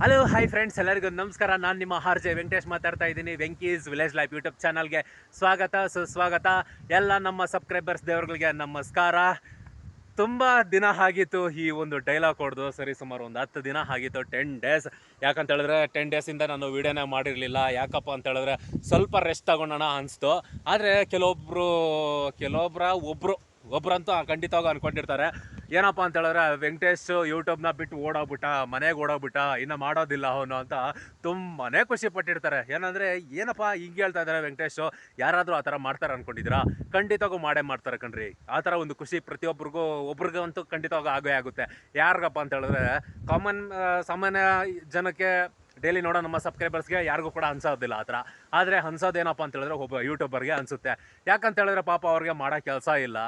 Hello hi friends ಎಲ್ಲರಿಗೂ ನಮಸ್ಕಾರ. ನಾನು ನಿಮ್ಮ ಆರ್ ಜೆ ವೆಂಕಟೇಶ್ ಮಾತಾಡ್ತಾ ಇದ್ದೀನಿ. ವೆಂಕೀಸ್ ವಿಲೇಜ್ ಲೈಫ್ ಯೂಟ್ಯೂಬ್ ಚಾನಲ್ಗೆ ಸ್ವಾಗತ. ಸುಸ್ವಾಗತ ಎಲ್ಲ ನಮ್ಮ ಸಬ್ಸ್ಕ್ರೈಬರ್ಸ್ ದೇವರುಗಳಿಗೆ ನಮಸ್ಕಾರ. ತುಂಬ ದಿನ ಆಗಿತ್ತು ಈ ಒಂದು ಡೈಲಾಗ್ ಹೊಡೆದು ಸರಿ, ಸುಮಾರು ಒಂದು ಹತ್ತು ದಿನ ಆಗಿತ್ತು ಟೆನ್ ಡೇಸ್ ಯಾಕಂತ ಹೇಳಿದ್ರೆ ಟೆನ್ ಡೇಸಿಂದ ನಾನು ವೀಡಿಯೋನೇ ಮಾಡಿರಲಿಲ್ಲ. ಯಾಕಪ್ಪ ಅಂತ ಹೇಳಿದ್ರೆ, ಸ್ವಲ್ಪ ರೆಸ್ಟ್ ತಗೊಂಡೋಣ ಅನಿಸ್ತು. ಆದರೆ ಕೆಲವೊಬ್ಬರು ಕೆಲವೊಬ್ಬರ ಒಬ್ಬರು ಒಬ್ಬರಂತೂ ಖಂಡಿತವಾಗಿ ಅನ್ಕೊಂಡಿರ್ತಾರೆ. ಏನಪ್ಪ ಅಂತ ಹೇಳಿದ್ರೆ ವೆಂಕಟೇಶ್ ಯೂಟ್ಯೂಬ್ನ ಬಿಟ್ಟು ಓಡೋಗ್ಬಿಟ್ಟ, ಮನೆಗೆ ಓಡೋಗ್ಬಿಟ್ಟ, ಇನ್ನು ಮಾಡೋದಿಲ್ಲ ಅವನು ಅಂತ ತುಂಬಾನೇ ಖುಷಿ ಪಟ್ಟಿರ್ತಾರೆ. ಏನಂದ್ರೆ, ಏನಪ್ಪ ಹಿಂಗೆ ಹೇಳ್ತಾ ಇದ್ದಾರೆ ವೆಂಕಟೇಶ್? ಯಾರಾದರೂ ಆ ಥರ ಮಾಡ್ತಾರೆ ಅಂದ್ಕೊಂಡಿದ್ದೀರಾ ಖಂಡಿತವಾಗೂ ಮಾಡೇ ಮಾಡ್ತಾರೆ ಕಣ್ರಿ. ಆ ಥರ ಒಂದು ಖುಷಿ ಪ್ರತಿಯೊಬ್ಬರಿಗೂ ಒಬ್ರಿಗಂತೂ ಖಂಡಿತವಾಗ ಆಗೇ ಆಗುತ್ತೆ. ಯಾರಿಗಪ್ಪ ಅಂತ ಹೇಳಿದ್ರೆ ಕಾಮನ್ ಸಾಮಾನ್ಯ ಜನಕ್ಕೆ ಡೈಲಿ ನೋಡೋ ನಮ್ಮ ಸಬ್ಸ್ಕ್ರೈಬರ್ಸ್ಗೆ ಯಾರಿಗೂ ಕೂಡ ಅನ್ಸೋದಿಲ್ಲ ಆ ಥರ. ಆದರೆ ಅನ್ಸೋದೇನಪ್ಪ ಅಂತ ಹೇಳಿದ್ರೆ ಒಬ್ಬ ಯೂಟ್ಯೂಬರ್ಗೆ ಅನಿಸುತ್ತೆ. ಯಾಕಂತ ಹೇಳಿದ್ರೆ ಪಾಪ ಅವ್ರಿಗೆ ಮಾಡೋ ಕೆಲಸ ಇಲ್ಲ.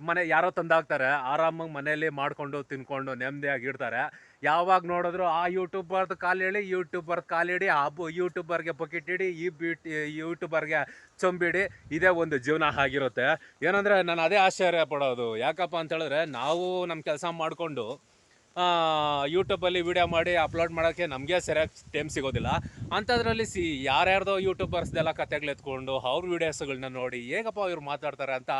ಮನೆ ಯಾರೋ ತಂದಾಕ್ತಾರೆ, ಆರಾಮಾಗಿ ಮನೆಯಲ್ಲಿ ಮಾಡ್ಕೊಂಡು ತಿನ್ಕೊಂಡು ನೆಮ್ಮದಿಯಾಗಿ ಇರ್ತಾರೆ ಯಾವಾಗ ನೋಡಿದ್ರು, ಆ ಯೂಟ್ಯೂಬರ್ದು ಕಾಲು ಹೇಳಿ, ಯೂಟ್ಯೂಬರ್ ಕಾಲು ಹಿಡಿ, ಆ ಬು ಯೂಟ್ಯೂಬರ್ಗೆ ಬಕೆಟ್ ಇಡಿ ಈ ಬ್ಯೂಟಿ ಯೂಟ್ಯೂಬರ್ಗೆ ಚೊಂಬಿಡಿ, ಇದೇ ಒಂದು ಜೀವನ ಆಗಿರುತ್ತೆ. ಏನಂದರೆ ನಾನು ಅದೇ ಆಶ್ಚರ್ಯ ಪಡೋದು. ಯಾಕಪ್ಪ ಅಂತ ಹೇಳಿದ್ರೆ, ನಾವು ನಮ್ಮ ಕೆಲಸ ಮಾಡಿಕೊಂಡು ಯೂಟ್ಯೂಬಲ್ಲಿ ವಿಡಿಯೋ ಮಾಡಿ ಅಪ್ಲೋಡ್ ಮಾಡೋಕ್ಕೆ ನಮಗೆ ಸರಿಯಾಗಿ ಟೈಮ್ ಸಿಗೋದಿಲ್ಲ. ಅಂಥದ್ರಲ್ಲಿ ಸಿ, ಯಾರ್ಯಾರ್ದೋ ಯೂಟ್ಯೂಬರ್ಸ್ದೆಲ್ಲ ಕತೆಗಳು ಎತ್ಕೊಂಡು ಅವ್ರ ವೀಡಿಯೋಸ್ಗಳನ್ನ ನೋಡಿ ಹೇಗಪ್ಪ ಇವ್ರು ಮಾತಾಡ್ತಾರೆ ಅಂತ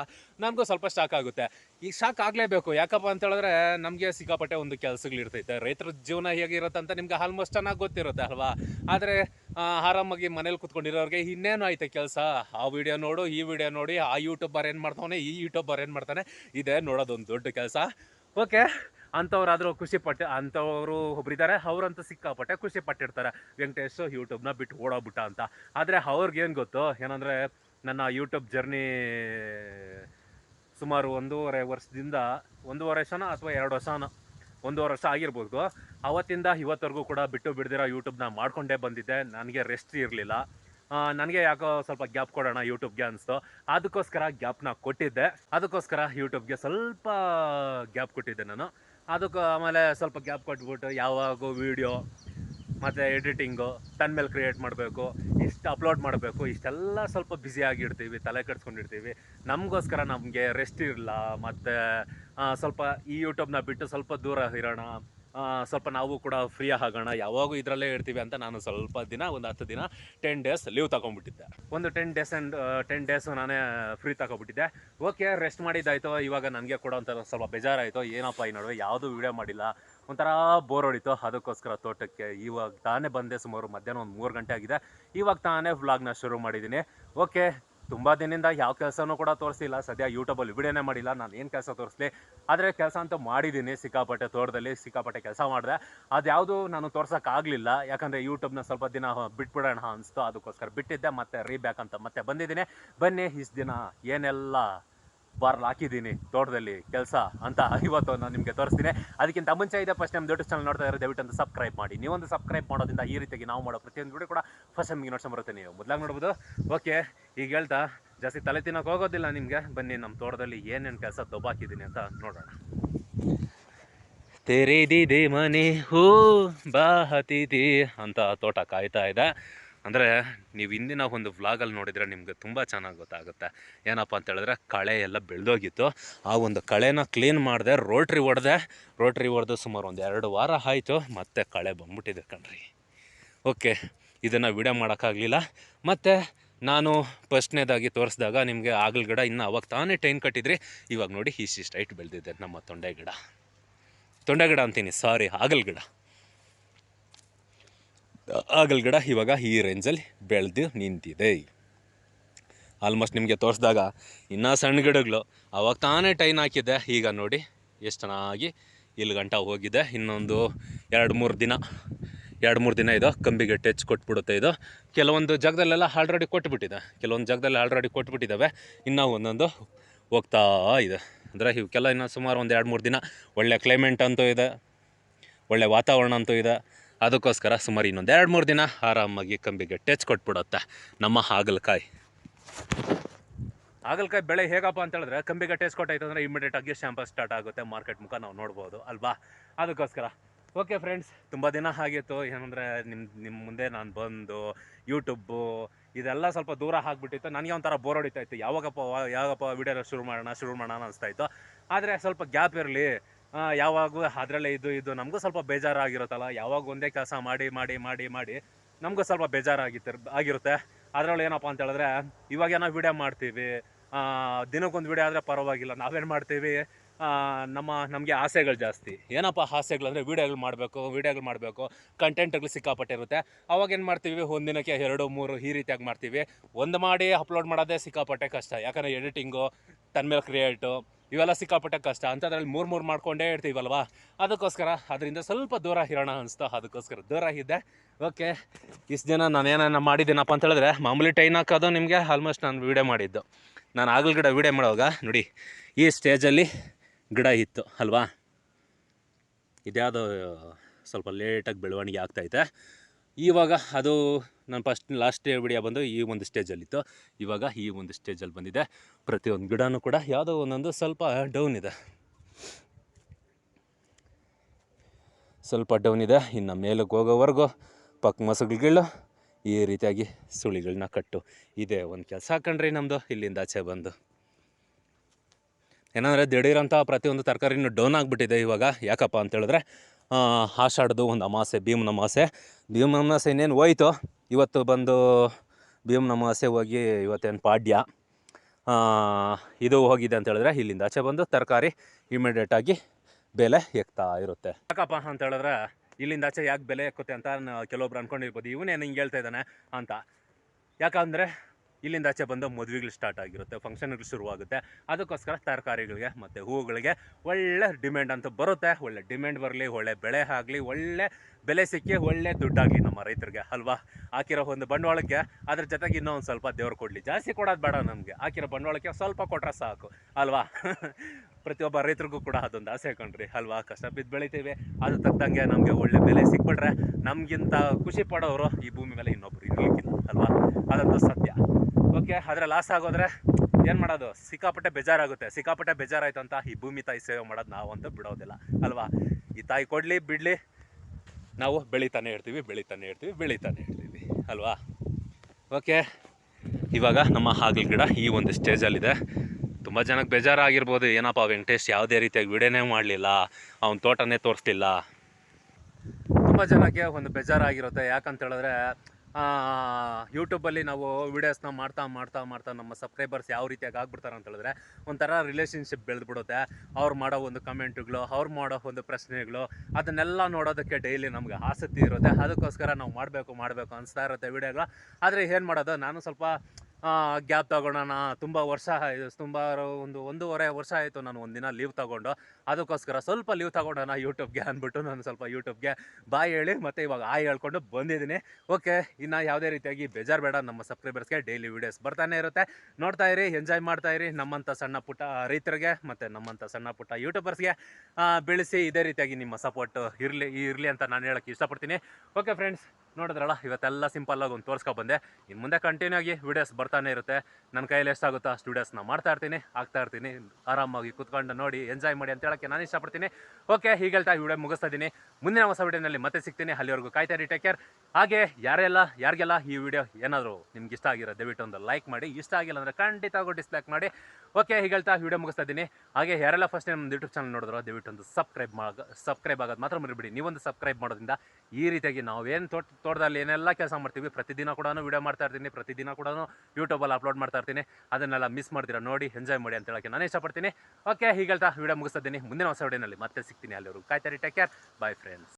ನಮಗೂ ಸ್ವಲ್ಪ ಶಾಕ್ ಆಗುತ್ತೆ. ಈಗ ಶಾಕ್ ಆಗಲೇಬೇಕು. ಯಾಕಪ್ಪ ಅಂತ ಹೇಳಿದ್ರೆ ನಮಗೆ ಸಿಕ್ಕಾಪಟ್ಟೆ ಒಂದು ಕೆಲಸಗಳಿರ್ತೈತೆ ರೈತರ ಜೀವನ ಹೇಗಿರುತ್ತೆ ಅಂತ ನಿಮ್ಗೆ ಆಲ್ಮೋಸ್ಟ್ ಚೆನ್ನಾಗಿ ಗೊತ್ತಿರುತ್ತೆ ಅಲ್ವಾ? ಆದರೆ ಆರಾಮಾಗಿ ಮನೇಲಿ ಕುತ್ಕೊಂಡಿರೋರಿಗೆ ಇನ್ನೇನು ಐತೆ ಕೆಲಸ? ಆ ವಿಡಿಯೋ ನೋಡು, ಈ ವಿಡಿಯೋ ನೋಡಿ, ಆ ಯೂಟ್ಯೂಬರ್ ಏನು ಮಾಡ್ತಾವನೆ, ಈ ಯೂಟ್ಯೂಬರ್ ಏನು ಮಾಡ್ತಾನೆ, ಇದೇ ನೋಡೋದೊಂದು ದೊಡ್ಡ ಕೆಲಸ. ಓಕೆ ಅಂಥವ್ರಾದರೂ ಖುಷಿ ಪಟ್ಟು, ಅಂಥವರು ಒಬ್ರಿದ್ದಾರೆ ಅವರಂತೂ ಸಿಕ್ಕಾಪಟ್ಟೆ ಖುಷಿ ಪಟ್ಟಿರ್ತಾರೆ. ವೆಂಕಟೇಶ್ ಯೂಟ್ಯೂಬ್ನ ಬಿಟ್ಟು ಓಡೋಗ್ಬಿಟ್ಟ ಅಂತ. ಆದರೆ ಅವ್ರಿಗೇನು ಗೊತ್ತು? ಏನಂದರೆ ನನ್ನ ಯೂಟ್ಯೂಬ್ ಜರ್ನಿ ಸುಮಾರು ಒಂದೂವರೆ ವರ್ಷದಿಂದ, ಒಂದೂವರೆ ವರ್ಷನ ಅಥವಾ ಎರಡು ವರ್ಷನ, ಒಂದೂವರೆ ವರ್ಷ ಆಗಿರ್ಬೋದು. ಅವತ್ತಿಂದ ಇವತ್ತವರೆಗೂ ಕೂಡ ಬಿಟ್ಟು ಬಿಡ್ದಿರೋ ಯೂಟ್ಯೂಬ್ನ ಮಾಡ್ಕೊಂಡೇ ಬಂದಿದ್ದೆ. ನನಗೆ ರೆಸ್ಟ್ ಇರಲಿಲ್ಲ. ನನಗೆ ಯಾಕೋ ಸ್ವಲ್ಪ ಗ್ಯಾಪ್ ಕೊಡೋಣ ಯೂಟ್ಯೂಬ್ಗೆ ಅನಿಸ್ತು. ಅದಕ್ಕೋಸ್ಕರ ಗ್ಯಾಪ್ನ ಕೊಟ್ಟಿದ್ದೆ. ಅದಕ್ಕೋಸ್ಕರ ಯೂಟ್ಯೂಬ್ಗೆ ಸ್ವಲ್ಪ ಗ್ಯಾಪ್ ಕೊಟ್ಟಿದ್ದೆ ನಾನು. ಅದಕ್ಕೆ ಆಮೇಲೆ ಸ್ವಲ್ಪ ಗ್ಯಾಪ್ ಕೊಟ್ಬಿಟ್ಟು ಯಾವಾಗೂ ವೀಡಿಯೋ, ಮತ್ತು ಎಡಿಟಿಂಗು ತನ್ನ ಮೇಲೆ ಕ್ರಿಯೇಟ್ ಮಾಡಬೇಕು, ಇಷ್ಟು ಅಪ್ಲೋಡ್ ಮಾಡಬೇಕು, ಇಷ್ಟೆಲ್ಲ ಸ್ವಲ್ಪ ಬ್ಯುಸಿ ಆಗಿರ್ತೀವಿ, ತಲೆ ಕೆಡ್ಸ್ಕೊಂಡಿರ್ತೀವಿ. ನಮಗೋಸ್ಕರ ನಮಗೆ ರೆಸ್ಟ್ ಇರಲ್ಲ ಮತ್ತು ಸ್ವಲ್ಪ ಈ ಯೂಟ್ಯೂಬ್ನ ಬಿಟ್ಟು ಸ್ವಲ್ಪ ದೂರ ಇರೋಣ. ಸ್ವಲ್ಪ ನಾವು ಕೂಡ ಫ್ರೀ ಆಗೋಣ. ಯಾವಾಗೂ ಇದರಲ್ಲೇ ಇರ್ತೀವಿ ಅಂತ ನಾನು ಸ್ವಲ್ಪ ದಿನ, ಒಂದು ಹತ್ತು ದಿನ ಟೆನ್ ಡೇಸ್ ಲೀವ್ ತಗೊಂಡ್ಬಿಟ್ಟಿದ್ದೆ. ಒಂದು ten days and ten days ನಾನೇ ಫ್ರೀ ತಗೊಬಿಟ್ಟಿದ್ದೆ ಓಕೆ ರೆಸ್ಟ್ ಮಾಡಿದ್ದಾಯ್ತು, ಇವಾಗ ನನಗೆ ಕೂಡ ಒಂಥರ ಸ್ವಲ್ಪ ಬೇಜಾರಾಯಿತು, ಏನಪ್ಪ ಈ ನಡುವೆ ಯಾವುದೂ ವೀಡಿಯೋ ಮಾಡಿಲ್ಲ. ಒಂಥರ ಬೋರ್ ಹೊಡಿತು, ಅದಕ್ಕೋಸ್ಕರ ತೋಟಕ್ಕೆ ಇವಾಗ ತಾನೇ ಬಂದೆ ಸುಮಾರು ಮಧ್ಯಾಹ್ನ ಒಂದು ಮೂರು ಗಂಟೆ ಆಗಿದೆ. ಇವಾಗ ತಾನೇ ವ್ಲಾಗ್ನ ಶುರು ಮಾಡಿದ್ದೀನಿ. ಓಕೆ ತುಂಬ ದಿನದಿಂದ ಯಾವ ಕೆಲಸನೂ ಕೂಡ ತೋರಿಸಿಲ್ಲ. ಸದ್ಯ ಯೂಟ್ಯೂಬಲ್ಲಿ ವಿಡಿಯೋನೇ ಮಾಡಿಲ್ಲ. ನಾನು ಏನು ಕೆಲಸ ತೋರಿಸ್ಲಿ? ಆದರೆ ಕೆಲಸ ಅಂತೂ ಮಾಡಿದ್ದೀನಿ ಸಿಕ್ಕಾಪಟ್ಟೆ ತೋಟದಲ್ಲಿ, ಸಿಕ್ಕಾಪಟ್ಟೆ ಕೆಲಸ ಮಾಡಿದೆ. ಅದ್ಯಾವುದು ನಾನು ತೋರ್ಸೋಕ್ಕಾಗಲಿಲ್ಲ ಯಾಕಂದರೆ ಯೂಟ್ಯೂಬ್ನ ಸ್ವಲ್ಪ ದಿನ ಬಿಟ್ಬಿಡೋಣ ಅನಿಸ್ತು. ಅದಕ್ಕೋಸ್ಕರ ಬಿಟ್ಟಿದ್ದೆ. ಮತ್ತೆ ರೀಬ್ಯಾಕ್ ಅಂತ ಮತ್ತೆ ಬಂದಿದ್ದೀನಿ. ಬನ್ನಿ, ಇಷ್ಟು ದಿನ ಏನೆಲ್ಲ ಬಾರ್ಲ್ ಹಾಕಿದ್ದೀನಿ ತೋಟದಲ್ಲಿ ಕೆಲಸ ಅಂತ ಇವತ್ತು ನಾನು ನಿಮಗೆ ತೋರಿಸ್ತೀನಿ. ಅದಕ್ಕಿಂತ ಮುಂಚೆ ಇದೆ ಫಸ್ಟ್ ನಮ್ಮ ದೊಡ್ಡ ಚಾನಲ್ ನೋಡ್ತಾ ಇದ್ದಾರೆ ದಯವಿಟ್ಟು ಒಂದು ಸಬ್ಸ್ಕ್ರೈಬ್ ಮಾಡಿ. ನೀವೊಂದು ಸಬ್ಸ್ಕ್ರೈಬ್ ಮಾಡೋದ್ರಿಂದ ಈ ರೀತಿಯಾಗಿ ನಾವು ಮಾಡೋ ಪ್ರತಿಯೊಂದು ವಿಡಿಯೋ ಕೂಡ ಫಸ್ಟ್ ನಿಮಗೆ ನೋಡ್ಸ್ಕೊಂಡ್ ಬರುತ್ತೆ ನೀವು. ಮೊದಲಾಗಿ ನೋಡ್ಬೋದು, ಓಕೆ, ಈಗ ಹೇಳ್ತಾ, ಜಾಸ್ತಿ ತಲೆ ತಿನ್ನೋಕೆ ಹೋಗೋದಿಲ್ಲ ನಿಮಗೆ. ಬನ್ನಿ, ನಮ್ಮ ತೋಟದಲ್ಲಿ ಏನೇನು ಕೆಲಸ ದೊಬ್ಬಾಕಿದ್ದೀನಿ ಅಂತ ನೋಡೋಣ. ತೆರೆದಿದೆ ಮನೆ, ಹೂ ಬಾಹತಿದೆ ಅಂತ ತೋಟ ಕಾಯ್ತಾ ಇದೆ. ಅಂದರೆ ನೀವು ಹಿಂದಿನ ಒಂದು ವ್ಲಾಗಲ್ಲಿ ನೋಡಿದರೆ ನಿಮಗೆ ತುಂಬ ಚೆನ್ನಾಗಿ ಗೊತ್ತಾಗುತ್ತೆ. ಏನಪ್ಪ ಅಂತ ಹೇಳಿದ್ರೆ ಕಳೆ ಎಲ್ಲ ಬೆಳೆದೋಗಿತ್ತು. ಆ ಒಂದು ಕಳೆನ ಕ್ಲೀನ್ ಮಾಡಿದೆ ರೋಟ್ರಿ ಹೊಡೆದೆ ರೋಟ್ರಿ ಹೊಡೆದು ಸುಮಾರು ಒಂದು ಎರಡು ವಾರ ಆಯಿತು, ಮತ್ತೆ ಕಳೆ ಬಂದ್ಬಿಟ್ಟಿದೆ ಕಣ್ರಿ. ಓಕೆ ಇದನ್ನು ವಿಡಿಯೋ ಮಾಡೋಕ್ಕಾಗಲಿಲ್ಲ. ಮತ್ತು ನಾನು ಫಸ್ಟ್ನೇದಾಗಿ ತೋರಿಸಿದಾಗ ನಿಮಗೆ ಆಗಲ್ ಗಿಡ ಇನ್ನು ಅವಾಗ ತಾನೇ ಟೈನ್ ಕಟ್ಟಿದ್ರಿ. ಇವಾಗ ನೋಡಿ ಇಷ್ಟಿಷ್ಟು ಐಟ್ ಬೆಳೆದಿದೆ ನಮ್ಮ ತೊಂಡೆ ಗಿಡ. ತೊಂಡೆ ಗಿಡ ಅಂತೀನಿ ಸಾರಿ ಆಗಲ್ ಗಿಡ. ಆಗಲ್ ಗಿಡ ಇವಾಗ ಈ ರೇಂಜಲ್ಲಿ ಬೆಳೆದು ನಿಂತಿದೆ. ಆಲ್ಮೋಸ್ಟ್ ನಿಮಗೆ ತೋರಿಸಿದಾಗ ಇನ್ನೂ ಸಣ್ಣ ಗಿಡಗಳು ಅವಾಗ ತಾನೇ ಟೈನ್ ಹಾಕಿದ್ದೆ. ಈಗ ನೋಡಿ ಎಷ್ಟು ಚೆನ್ನಾಗಿ ಇಲ್ಲಿ ಗಂಟ ಹೋಗಿದೆ. ಇನ್ನೊಂದು ಎರಡು ಮೂರು ದಿನ, ಎರಡು ಮೂರು ದಿನ ಇದು ಕಂಬಿಗೆ ಟಚ್ ಕೊಟ್ಬಿಡುತ್ತೆ ಇದು. ಕೆಲವೊಂದು ಜಾಗದಲ್ಲೆಲ್ಲ ಆಲ್ರೆಡಿ ಕೊಟ್ಬಿಟ್ಟಿದೆ. ಕೆಲವೊಂದು ಜಾಗದಲ್ಲಿ ಆಲ್ರೆಡಿ ಕೊಟ್ಬಿಟ್ಟಿದ್ದಾವೆ ಇನ್ನೂ ಒಂದೊಂದು ಹೋಗ್ತಾ ಇದೆ. ಅಂದರೆ ಇವಕ್ಕೆಲ್ಲ ಇನ್ನೂ ಸುಮಾರು ಒಂದು ಎರಡು ಮೂರು ದಿನ ಒಳ್ಳೆ ಕ್ಲೈಮೇಟ್ ಅಂತೂ ಇದೆ, ಒಳ್ಳೆ ವಾತಾವರಣ ಅಂತೂ ಇದೆ. ಅದಕ್ಕೋಸ್ಕರ ಸುಮಾರು ಇನ್ನೊಂದು ಎರಡು ಮೂರು ದಿನ ಆರಾಮಾಗಿ ಕಂಬಿಗೆ ಟಚ್ ಕೊಟ್ಬಿಡುತ್ತೆ. ನಮ್ಮ ಹಾಗಲಕಾಯಿ. ಹಾಗಲಕಾಯಿ ಬೆಳೆ ಹೇಗಪ್ಪ ಅಂತ ಹೇಳಿದ್ರೆ ಕಂಬಿಗೆ ಟೆಚ್ ಕೊಟ್ಟಾಯ್ತು ಅಂದರೆ ಇಮಿಡಿಯೇಟ್ ಆಗಿ ಶ್ಯಾಂಪಲ್ ಸ್ಟಾರ್ಟ್ ಆಗುತ್ತೆ. ಮಾರ್ಕೆಟ್ ಮುಖ ನಾವು ನೋಡ್ಬೋದು, ಅಲ್ವಾ? ಅದಕ್ಕೋಸ್ಕರ. ಓಕೆ ಫ್ರೆಂಡ್ಸ್ ತುಂಬ ದಿನ ಆಗಿತ್ತು. ಏನಂದರೆ ನಿಮ್ಮ ನಿಮ್ಮ ಮುಂದೆ ನಾನು ಬಂದು ಯೂಟ್ಯೂಬು ಇದೆಲ್ಲ ಸ್ವಲ್ಪ ದೂರ ಆಗಿಬಿಟ್ಟಿತ್ತು. ನನಗೆ ಒಂಥರ ಬೋರ್ ಹೊಡಿತಾ ಇತ್ತು. ಯಾವಾಗಪ್ಪ ಯಾವಾಗಪ್ಪ ವೀಡಿಯೋ ಶುರು ಮಾಡೋಣ ಶುರು ಮಾಡೋಣ ಅನಿಸ್ತಾ ಇತ್ತು. ಆದರೆ ಸ್ವಲ್ಪ ಗ್ಯಾಪ್ ಇರಲಿ. ಯಾವಾಗೂ ಅದರಲ್ಲೇ ಇದು ಇದು. ನಮಗೂ ಸ್ವಲ್ಪ ಬೇಜಾರಾಗಿರುತ್ತಲ್ಲ. ಯಾವಾಗ ಒಂದೇ ಕೆಲಸ ಮಾಡಿ ಮಾಡಿ ಮಾಡಿ ಮಾಡಿ ನಮಗೂ ಸ್ವಲ್ಪ ಬೇಜಾರಾಗಿತ್ತು, ಆಗಿರುತ್ತೆ. ಅದರಲ್ಲಿ ಏನಪ್ಪ ಅಂತ ಹೇಳಿದ್ರೆ ಇವಾಗ ಏನೋ ವಿಡಿಯೋ ಮಾಡ್ತೀವಿ ದಿನಕ್ಕೊಂದು ವಿಡಿಯೋ ಆದರೆ ಪರವಾಗಿಲ್ಲ. ನಾವೇನು ಮಾಡ್ತೀವಿ? ನಮ್ಮ, ನಮಗೆ ಆಸೆಗಳು ಜಾಸ್ತಿ. ಏನಪ್ಪ ಆಸೆಗಳು ಅಂದರೆ ವೀಡಿಯೋಗಳು ಮಾಡಬೇಕು ವೀಡಿಯೋಗಳು ಮಾಡಬೇಕು. ಕಂಟೆಂಟ್ಗಳು ಸಿಕ್ಕಾಪಟ್ಟೆ ಇರುತ್ತೆ ಅವಾಗ ಏನು ಮಾಡ್ತೀವಿ? ಒಂದಿನಕ್ಕೆ ಎರಡು, ಮೂರು ಈ ರೀತಿಯಾಗಿ ಮಾಡ್ತೀವಿ. ಒಂದು ಮಾಡಿ ಅಪ್ಲೋಡ್ ಮಾಡೋದೇ ಸಿಕ್ಕಾಪಟ್ಟೆ ಕಷ್ಟ. ಯಾಕಂದರೆ ಎಡಿಟಿಂಗು ತನ್ಮೇಲೆ ಕ್ರಿಯೇಟು ಇವೆಲ್ಲ ಸಿಕ್ಕಾಪಟ್ಟೆ ಕಷ್ಟ. ಅಂಥದ್ರಲ್ಲಿ ಮೂರು ಮೂರು ಮಾಡ್ಕೊಂಡೇ ಇರ್ತೀವಲ್ವಾ? ಅದಕ್ಕೋಸ್ಕರ ಅದರಿಂದ ಸ್ವಲ್ಪ ದೂರ ಇರೋಣ ಅನಿಸ್ತು ಅದಕ್ಕೋಸ್ಕರ ದೂರ ಇದ್ದೆ. ಓಕೆ, ಇಷ್ಟು ದಿನ ನಾನು ಏನೇನು ಮಾಡಿದ್ದೀನಪ್ಪ ಅಂತ ಹೇಳಿದ್ರೆ, ಮಾಮೂಲಿ ಟೈನ್ ಹಾಕೋದು ನಿಮಗೆ ಆಲ್ಮೋಸ್ಟ್ ನಾನು ವೀಡಿಯೋ ಮಾಡಿದ್ದು. ನಾನು ಆಗಲ್ ಗಿಡ ವೀಡಿಯೋ ಮಾಡುವಾಗ, ನೋಡಿ, ಈ ಸ್ಟೇಜಲ್ಲಿ ಗಿಡ ಇತ್ತು, ಅಲ್ವಾ? ಇದ್ಯಾವುದೋ ಸ್ವಲ್ಪ ಲೇಟಾಗಿ ಬೆಳವಣಿಗೆ ಆಗ್ತೈತೆ ಇವಾಗ ಅದು ನಾನು ಫಸ್ಟ್ ಲಾಸ್ಟ್ ಡೇ ವಿಡಿಯೋ ಬಂದು ಈ ಒಂದು ಸ್ಟೇಜಲ್ಲಿತ್ತು ಇವಾಗ ಈ ಒಂದು ಸ್ಟೇಜಲ್ಲಿ ಬಂದಿದೆ. ಪ್ರತಿಯೊಂದು ಗಿಡನೂ ಕೂಡ ಯಾವುದೋ ಒಂದೊಂದು ಸ್ವಲ್ಪ ಡೌನ್ ಇದೆ. ಸ್ವಲ್ಪ ಡೌನ್ ಇದೆ. ಇನ್ನು ಮೇಲಕ್ಕೆ ಹೋಗೋವರೆಗೂ ಪಕ್ಕ ಮಸಗುಗಳು ಈ ರೀತಿಯಾಗಿ ಸುಳಿಗಳನ್ನ ಕಟ್ಟು. ಇದೆ ಒಂದು ಕೆಲಸ ಹಾಕೊಂಡ್ರಿ ನಮ್ಮದು ಇಲ್ಲಿಂದ ಆಚೆ ಬಂದು. ಏನಂದರೆ ದಿಢೀರಂಥ ಪ್ರತಿಯೊಂದು ತರಕಾರಿನೂ ಡೌನ್ ಆಗಿಬಿಟ್ಟಿದೆ ಇವಾಗ. ಯಾಕಪ್ಪ ಅಂತ ಹೇಳಿದ್ರೆ ಆ, ಆಷಾಢದ್ದು ಒಂದು ಅಮಾಸೆ, ಭೀಮನ ಅಮಾಸೆ. ಭೀಮನ ಅಮಾಸೆ ಇನ್ನೇನು ಹೋಯ್ತು? ಇವತ್ತು ಬಂದು ಭೀಮನ ಅಮಾಸೆ ಹೋಗಿ ಇವತ್ತೇನು ಪಾಡ್ಯ? ಇದು ಹೋಗಿದೆ ಅಂತ ಹೇಳಿದ್ರೆ ಇಲ್ಲಿಂದ ಆಚೆ ಬಂದು ತರಕಾರಿ ಇಮಿಡಿಯೇಟಾಗಿ ಬೆಲೆ ಎಕ್ತಾ ಇರುತ್ತೆ. ಯಾಕಪ್ಪ ಅಂತ ಹೇಳಿದ್ರೆ ಇಲ್ಲಿಂದ ಆಚೆ ಯಾಕೆ ಬೆಲೆ ಎಕ್ಕುತ್ತೆ ಅಂತ ಕೆಲವೊಬ್ರು ಅಂದ್ಕೊಂಡಿರ್ಬೋದು ಇವನೇನು ಹಿಂಗೆ ಹೇಳ್ತಾ ಇದ್ದಾನೆ ಅಂತ. ಯಾಕಂದರೆ ಇಲ್ಲಿಂದ ಆಚೆ ಬಂದು ಮದುವೆಗಳು ಸ್ಟಾರ್ಟ್ ಆಗಿರುತ್ತೆ ಫಂಕ್ಷನ್ಗಳು ಶುರುವಾಗುತ್ತೆ. ಅದಕ್ಕೋಸ್ಕರ ತರಕಾರಿಗಳಿಗೆ ಮತ್ತು ಹೂವುಗಳಿಗೆ ಒಳ್ಳೆ ಡಿಮ್ಯಾಂಡ್ ಅಂತ ಬರುತ್ತೆ. ಒಳ್ಳೆ ಡಿಮ್ಯಾಂಡ್ ಬರಲಿ, ಒಳ್ಳೆ ಬೆಳೆ ಆಗಲಿ, ಒಳ್ಳೆ ಬೆಲೆ ಸಿಕ್ಕಿ ಒಳ್ಳೆ ದುಡ್ಡಾಗಲಿ ನಮ್ಮ ರೈತರಿಗೆ, ಅಲ್ವಾ? ಹಾಕಿರೋ ಒಂದು ಬಂಡವಾಳಕ್ಕೆ ಅದ್ರ ಜೊತೆಗೆ ಇನ್ನೂ ಒಂದು ಸ್ವಲ್ಪ ದೇವ್ರು ಕೊಡಲಿ. ಜಾಸ್ತಿ ಕೊಡೋದು ಬೇಡ ನಮಗೆ. ಹಾಕಿರೋ ಬಂಡವಾಳಕ್ಕೆ ಸ್ವಲ್ಪ ಕೊಟ್ಟರೆ ಸಾಕು, ಅಲ್ವಾ? ಪ್ರತಿಯೊಬ್ಬ ರೈತರಿಗೂ ಕೂಡ ಅದೊಂದು ಆಸೆ ಕಣ್ರಿ. ಅಲ್ವಾ? ಕಷ್ಟ ಬಿದ್ದು ಬೆಳಿತೀವಿ. ಅದು ತಕ್ಕಂಗೆ ನಮಗೆ ಒಳ್ಳೆ ಬೆಲೆ ಸಿಕ್ಬಿಟ್ರೆ ನಮಗಿಂತ ಖುಷಿ ಪಡೋರು ಈ ಭೂಮಿ ಮೇಲೆ ಇನ್ನೊಬ್ರು ಇರ್ಲಿಕ್ಕಿಲ್ಲ, ಅಲ್ವಾ? ಅದಂತೂ ಸತ್ಯ. ಓಕೆ ಆದರೆ ಲಾಸ್ ಆಗೋದ್ರೆ ಏನು ಮಾಡೋದು? ಸಿಕ್ಕಾಪಟ್ಟೆ ಬೇಜಾರಾಗುತ್ತೆ. ಸಿಕ್ಕಾಪಟ್ಟೆ ಬೇಜಾರಾಯ್ತು ಅಂತ ಈ ಭೂಮಿ ತಾಯಿ ಸೇವೆ ಮಾಡೋದು ಅಂತ ಬಿಡೋದಿಲ್ಲ, ಅಲ್ವಾ? ಈ ತಾಯಿ ಕೊಡಲಿ, ಬಿಡಲಿ, ನಾವು ಬೆಳಿತಾನೆ ಇರ್ತೀವಿ ಬೆಳಿತಾನೆ ಇರ್ತೀವಿ ಬೆಳಿತಾನೆ ಇರ್ತೀವಿ, ಅಲ್ವಾ? ಓಕೆ, ಇವಾಗ ನಮ್ಮ ಹಾಗಲ್ ಗಿಡ ಈ ಒಂದು ಸ್ಟೇಜಲ್ಲಿದೆ ತುಂಬ ಜನಕ್ಕೆ ಬೇಜಾರಾಗಿರ್ಬೋದು. ಏನಪ್ಪ ವೆಂಕಟೇಶ್ ಯಾವುದೇ ರೀತಿಯಾಗಿ ವಿಡಿಯೋನೇ ಮಾಡಲಿಲ್ಲ, ಅವ್ನ ತೋಟನೇ ತೋರಿಸ್ಲಿಲ್ಲ. ತುಂಬ ಜನಕ್ಕೆ ಒಂದು ಬೇಜಾರಾಗಿರುತ್ತೆ. ಯಾಕಂತ ಹೇಳಿದ್ರೆ ಯೂಟ್ಯೂಬಲ್ಲಿ ನಾವು ವೀಡಿಯೋಸ್ನ ಮಾಡ್ತಾ ಮಾಡ್ತಾ ಮಾಡ್ತಾ ನಮ್ಮ ಸಬ್ಸ್ಕ್ರೈಬರ್ಸ್ ಯಾವ ರೀತಿಯಾಗಿ ಆಗ್ಬಿಡ್ತಾರೆ ಅಂತ ಹೇಳಿದ್ರೆ, ಒಂಥರ ರಿಲೇಷನ್ಶಿಪ್ ಬೆಳೆದ್ಬಿಡುತ್ತೆ. ಅವ್ರು ಮಾಡೋ ಒಂದು ಕಮೆಂಟ್ಗಳು ಅವ್ರು ಮಾಡೋ ಒಂದು ಪ್ರಶ್ನೆಗಳು, ಅದನ್ನೆಲ್ಲ ನೋಡೋದಕ್ಕೆ ಡೈಲಿ ನಮಗೆ ಆಸಕ್ತಿ ಇರುತ್ತೆ. ಅದಕ್ಕೋಸ್ಕರ ನಾವು ಮಾಡಬೇಕು ಮಾಡಬೇಕು ಅನಿಸ್ತಾ ಇರುತ್ತೆ ವೀಡಿಯೋಗಳು ಆದರೆ ಏನು ಮಾಡೋದು, ನಾನು ಸ್ವಲ್ಪ ಗ್ಯಾಪ್ ತಗೊಳ್ಳೋಣ ತುಂಬ ವರ್ಷ ತುಂಬ ಒಂದು ಒಂದೂವರೆ ವರ್ಷ ಆಯಿತು ನಾನು ಒಂದಿನ ಲೀವ್ ತಗೊಂಡು. ಅದಕ್ಕೋಸ್ಕರ ಸ್ವಲ್ಪ ಲೀವ್ ತಗೊಂಡೋಣ ಯೂಟ್ಯೂಬ್ಗೆ ಅಂದ್ಬಿಟ್ಟು ನಾನು ಸ್ವಲ್ಪ ಯೂಟ್ಯೂಬ್ಗೆ ಬಾಯ್ ಹೇಳಿ ಮತ್ತು ಇವಾಗ ಆಯ್ ಹೇಳ್ಕೊಂಡು ಬಂದಿದ್ದೀನಿ. ಓಕೆ, ಇನ್ನು ಯಾವುದೇ ರೀತಿಯಾಗಿ ಬೇಜಾರು ಬೇಡ. ನಮ್ಮ ಸಬ್ಸ್ಕ್ರೈಬರ್ಸ್ಗೆ ಡೈಲಿ ವೀಡಿಯೋಸ್ ಬರ್ತಾನೆ ಇರುತ್ತೆ. ನೋಡ್ತಾ ಇರಿ, ಎಂಜಾಯ್ ಮಾಡ್ತಾ ಇರಿ. ನಮ್ಮಂಥ ಸಣ್ಣ ಪುಟ್ಟ ರೈತರಿಗೆ ಮತ್ತು ನಮ್ಮಂಥ ಸಣ್ಣ ಪುಟ್ಟ ಯೂಟ್ಯೂಬರ್ಸ್ಗೆ ಬೆಳೆಸಿ ಇದೇ ರೀತಿಯಾಗಿ ನಿಮ್ಮ ಸಪೋರ್ಟ್ ಇರಲಿ ಇರಲಿ ಅಂತ ನಾನು ಹೇಳೋಕ್ಕೆ ಇಷ್ಟಪಡ್ತೀನಿ. Okay, friends. ನೋಡಿದ್ರಲ್ಲ, ಇವತ್ತೆಲ್ಲ ಸಿಂಪಲ್ಲಾಗಿ ಒಂದು ತೋರಿಸ್ಕೊ ಬಂದೆ. ಇನ್ನು ಮುಂದೆ ಕಂಟಿನ್ಯೂ ಆಗಿ ವೀಡಿಯೋಸ್ ಬರ್ತಾನೆ ಇರುತ್ತೆ. ನನ್ನ ಕೈಯಲ್ಲಿ ಎಷ್ಟಾಗುತ್ತೋ ಅಷ್ಟು ವೀಡಿಯೋಸ್ನ ಮಾಡ್ತಾ ಇರ್ತೀನಿ, ಆಗ್ತಾ ಇರ್ತೀನಿ. ಆರಾಮಾಗಿ ಕುತ್ಕೊಂಡು ನೋಡಿ ಎಂಜಾಯ್ ಮಾಡಿ ಅಂತ ಹೇಳೋಕ್ಕೆ ನಾನು ಇಷ್ಟಪಡ್ತೀನಿ. ಓಕೆ ಹೀಗೆ ಹೇಳ್ತಾ ವಿಡಿಯೋ ಮುಗಿಸ್ತಾ ಇದ್ದೀನಿ. ಮುಂದಿನ ಹೊಸ ವಿಡಿಯೋನಲ್ಲಿ ಮತ್ತೆ ಸಿಗ್ತೀನಿ. ಅಲ್ಲಿವರೆಗೂ ಕಾಯ್ತಾ ಇರಿ ಟೇಕ್ ಕೇರ್ ಹಾಗೆ ಯಾರೆಲ್ಲ, ಯಾರಿಗೆಲ್ಲ ಈ ವಿಡಿಯೋ ಏನಾದರೂ ನಿಮ್ಗೆ ಇಷ್ಟ ಆಗಿರೋ, ದಯವಿಟ್ಟು ಒಂದು ಲೈಕ್ ಮಾಡಿ. ಇಷ್ಟ ಆಗಿಲ್ಲ ಅಂದರೆ ಖಂಡಿತವಾಗೂ ಡಿಸ್ಲೈಕ್ ಮಾಡಿ. ಓಕೆ ಹೀಗೆ ಹೇಳ್ತಾ ವಿಡಿಯೋ ಮುಗಿಸ್ತಾ ಇದ್ದೀನಿ. ಹಾಗೆ ಯಾರೆಲ್ಲ ಫಸ್ಟ್ ನಮ್ಮ ಯೂಟ್ಯೂಬ್ ಚಾನಲ್ ನೋಡಿದ್ರು, ದಯವಿಟ್ಟು ಒಂದು ಸಬ್ಸ್ಕ್ರೈಬ್ ಮಾಡ ಸಬ್ಸ್ಕ್ರೈಬ್ ಆಗೋದು ಮಾತ್ರ ಮರಿಬಿಡಿ. ನೀವೊಂದು ಸಬ್ಸ್ಕ್ರೈಬ್ ಮಾಡೋದ್ರಿಂದ ಈ ರೀತಿಯಾಗಿ ನಾವೇನು ತೋಟ ತೋಟದಲ್ಲಿ ಏನೆಲ್ಲ ಕೆಲಸ ಮಾಡ್ತೀವಿ, ಪ್ರತಿದಿನ ಕೂಡ ವೀಡಿಯೋ ಮಾಡ್ತಾ ಇರ್ತೀನಿ, ಪ್ರತಿದಿನ ಕೂಡ ಯೂಟ್ಯೂಬಲ್ಲಿ ಅಪ್ಲೋಡ್ ಮಾಡ್ತಾ ಇರ್ತೀನಿ. ಅದನ್ನೆಲ್ಲ ಮಿಸ್ ಮಾಡ್ತೀರಾ ನೋಡಿ ಎಂಜಾಯ್ ಮಾಡಿ ಅಂತ ಹೇಳೋಕ್ಕೆ ನಾನು ಇಷ್ಟಪಡ್ತೀನಿ. ಓಕೆ ಹೀಗೆ ಹೇಳ್ತಾ ವೀಡಿಯೋ ಮುಗಿಸ್ತಾ ಇದ್ದೀನಿ. ಮುಂದಿನ ಹೊಸ ವಿಡಿಯೋನಲ್ಲಿ ಮತ್ತೆ ಸಿಗ್ತೀನಿ ಅಲ್ಲಿವರು ಕಾಯ್ತಾರೆ ಟೇಕ್ ಕೇರ್ ಬೈ ಫ್ರೆಂಡ್ಸ್